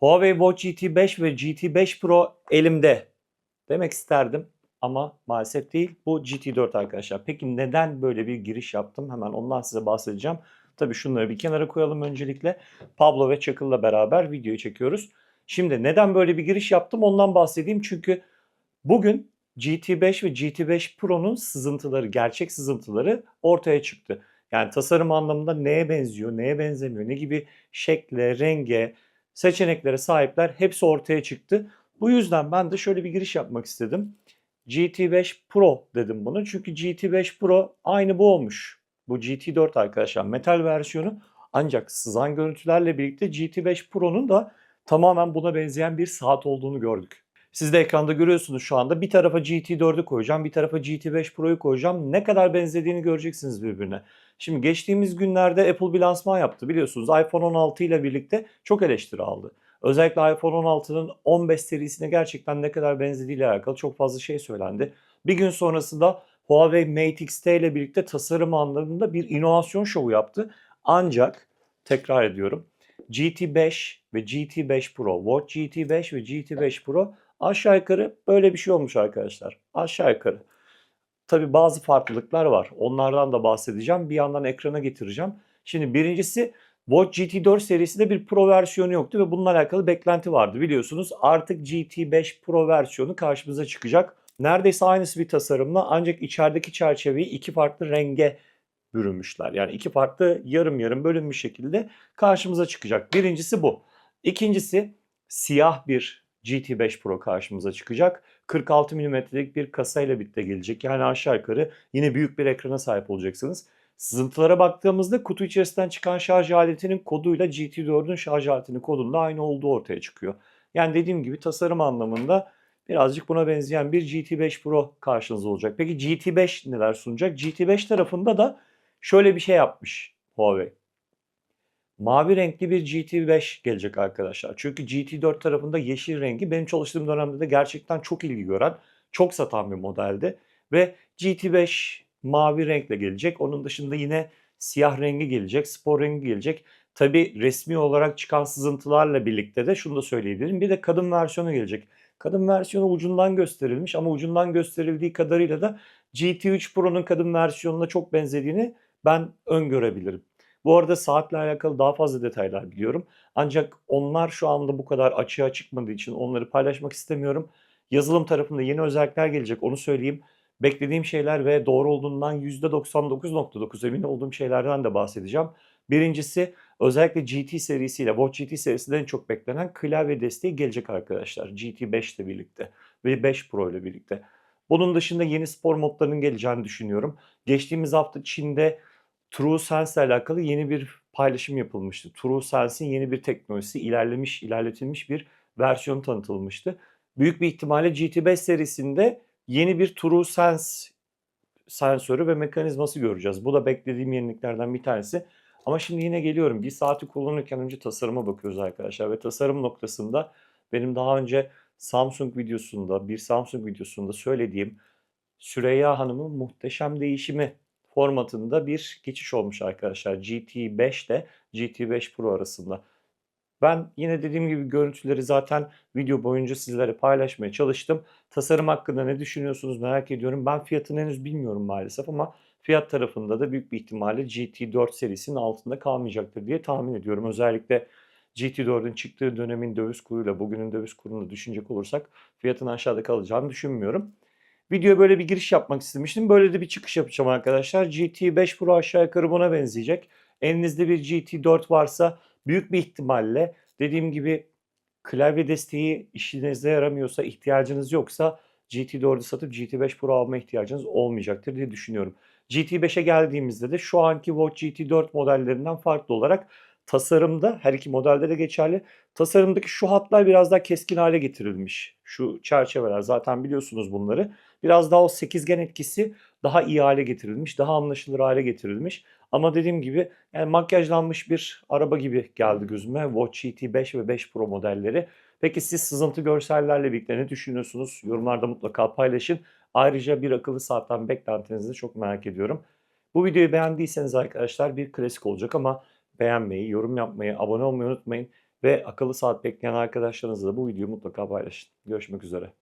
Huawei Watch GT5 ve GT5 Pro elimde demek isterdim ama maalesef değil. Bu GT4 arkadaşlar. Peki neden böyle bir giriş yaptım? Hemen ondan size bahsedeceğim. Tabii şunları bir kenara koyalım öncelikle. Pablo ve Çakıl'la beraber videoyu çekiyoruz. Şimdi neden böyle bir giriş yaptım ondan bahsedeyim. Çünkü bugün GT5 ve GT5 Pro'nun sızıntıları, gerçek sızıntıları ortaya çıktı. Yani tasarım anlamında neye benziyor, neye benzemiyor, ne gibi şekle, renge, seçeneklere sahipler hepsi ortaya çıktı. Bu yüzden ben de şöyle bir giriş yapmak istedim. GT5 Pro dedim bunu. Çünkü GT5 Pro aynı bu olmuş. Bu GT4 arkadaşlar metal versiyonu. Ancak sızan görüntülerle birlikte GT5 Pro'nun da tamamen buna benzeyen bir saat olduğunu gördük. Siz de ekranda görüyorsunuz şu anda. Bir tarafa GT4'ü koyacağım, bir tarafa GT5 Pro'yu koyacağım. Ne kadar benzediğini göreceksiniz birbirine. Şimdi geçtiğimiz günlerde Apple bir lansman yaptı biliyorsunuz. iPhone 16 ile birlikte çok eleştiri aldı. Özellikle iPhone 16'nın 15 serisine gerçekten ne kadar benzediğiyle alakalı çok fazla şey söylendi. Bir gün sonrasında Huawei Mate X T ile birlikte tasarım anlamında bir inovasyon şovu yaptı. Ancak tekrar ediyorum GT5 ve GT5 Pro, Watch GT5 ve GT5 Pro aşağı yukarı böyle bir şey olmuş arkadaşlar. Aşağı yukarı. Tabi bazı farklılıklar var. Onlardan da bahsedeceğim. Bir yandan ekrana getireceğim. Şimdi birincisi Watch GT4 serisinde bir Pro versiyonu yoktu ve bununla alakalı beklenti vardı biliyorsunuz. Artık GT5 Pro versiyonu karşımıza çıkacak. Neredeyse aynısı bir tasarımla ancak içerideki çerçeveyi iki farklı renge bürünmüşler. Yani iki farklı yarım yarım bölünmüş şekilde karşımıza çıkacak. Birincisi bu. İkincisi siyah bir GT5 Pro karşımıza çıkacak. 46 mm'lik bir kasayla birlikte gelecek. Yani aşağı yukarı yine büyük bir ekrana sahip olacaksınız. Sızıntılara baktığımızda kutu içerisinden çıkan şarj aletinin koduyla GT4'ün şarj aletinin kodunda aynı olduğu ortaya çıkıyor. Yani dediğim gibi tasarım anlamında birazcık buna benzeyen bir GT5 Pro karşınızda olacak. Peki GT5 neler sunacak? GT5 tarafında da şöyle bir şey yapmış Huawei. Mavi renkli bir GT5 gelecek arkadaşlar. Çünkü GT4 tarafında yeşil rengi benim çalıştığım dönemde de gerçekten çok ilgi gören, çok satan bir modeldi. Ve GT5 mavi renkle gelecek. Onun dışında yine siyah rengi gelecek, spor rengi gelecek. Tabi resmi olarak çıkan sızıntılarla birlikte de şunu da söyleyebilirim. Bir de kadın versiyonu gelecek. Kadın versiyonu ucundan gösterilmiş ama ucundan gösterildiği kadarıyla da GT3 Pro'nun kadın versiyonuna çok benzediğini ben öngörebilirim. Bu arada saatle alakalı daha fazla detaylar biliyorum. Ancak onlar şu anda bu kadar açığa çıkmadığı için onları paylaşmak istemiyorum. Yazılım tarafında yeni özellikler gelecek onu söyleyeyim. Beklediğim şeyler ve doğru olduğundan %99.9 emin olduğum şeylerden de bahsedeceğim. Birincisi özellikle GT serisiyle Watch GT serisinden en çok beklenen klavye desteği gelecek arkadaşlar. GT5 ile birlikte ve 5 Pro ile birlikte. Bunun dışında yeni spor modlarının geleceğini düşünüyorum. Geçtiğimiz hafta Çin'de TrueSense ile alakalı yeni bir paylaşım yapılmıştı. TrueSense'in yeni bir teknolojisi ilerlemiş, ilerletilmiş bir versiyon tanıtılmıştı. Büyük bir ihtimalle GT5 serisinde yeni bir TrueSense sensörü ve mekanizması göreceğiz. Bu da beklediğim yeniliklerden bir tanesi. Ama şimdi yine geliyorum. Bir saati kullanırken önce tasarıma bakıyoruz arkadaşlar. Ve tasarım noktasında benim daha önce Samsung videosunda, bir Samsung videosunda söylediğim Süreyya Hanım'ın muhteşem değişimi formatında bir geçiş olmuş arkadaşlar. GT5 ile GT5 Pro arasında. Ben yine dediğim gibi görüntüleri zaten video boyunca sizlere paylaşmaya çalıştım. Tasarım hakkında ne düşünüyorsunuz merak ediyorum. Ben fiyatını henüz bilmiyorum maalesef ama fiyat tarafında da büyük bir ihtimalle GT4 serisinin altında kalmayacaktır diye tahmin ediyorum. Özellikle GT4'ün çıktığı dönemin döviz kuruyla bugünün döviz kurunu düşünecek olursak fiyatın aşağıda kalacağını düşünmüyorum. Videoya böyle bir giriş yapmak istemiştim. Böyle de bir çıkış yapacağım arkadaşlar. GT5 Pro aşağı yukarı buna benzeyecek. Elinizde bir GT4 varsa büyük bir ihtimalle dediğim gibi klavye desteği işinize yaramıyorsa, ihtiyacınız yoksa GT4'ü satıp GT5 Pro alma ihtiyacınız olmayacaktır diye düşünüyorum. GT5'e geldiğimizde de şu anki Watch GT4 modellerinden farklı olarak tasarımda her iki modelde de geçerli. Tasarımdaki şu hatlar biraz daha keskin hale getirilmiş. Şu çerçeveler zaten biliyorsunuz bunları. Biraz daha o sekizgen etkisi daha iyi hale getirilmiş, daha anlaşılır hale getirilmiş. Ama dediğim gibi yani makyajlanmış bir araba gibi geldi gözüme Watch GT5 ve 5 Pro modelleri. Peki siz sızıntı görsellerle birlikte ne düşünüyorsunuz? Yorumlarda mutlaka paylaşın. Ayrıca bir akıllı saatten beklentinizi çok merak ediyorum. Bu videoyu beğendiyseniz arkadaşlar bir klasik olacak ama beğenmeyi, yorum yapmayı, abone olmayı unutmayın. Ve akıllı saat bekleyen arkadaşlarınızla da bu videoyu mutlaka paylaşın. Görüşmek üzere.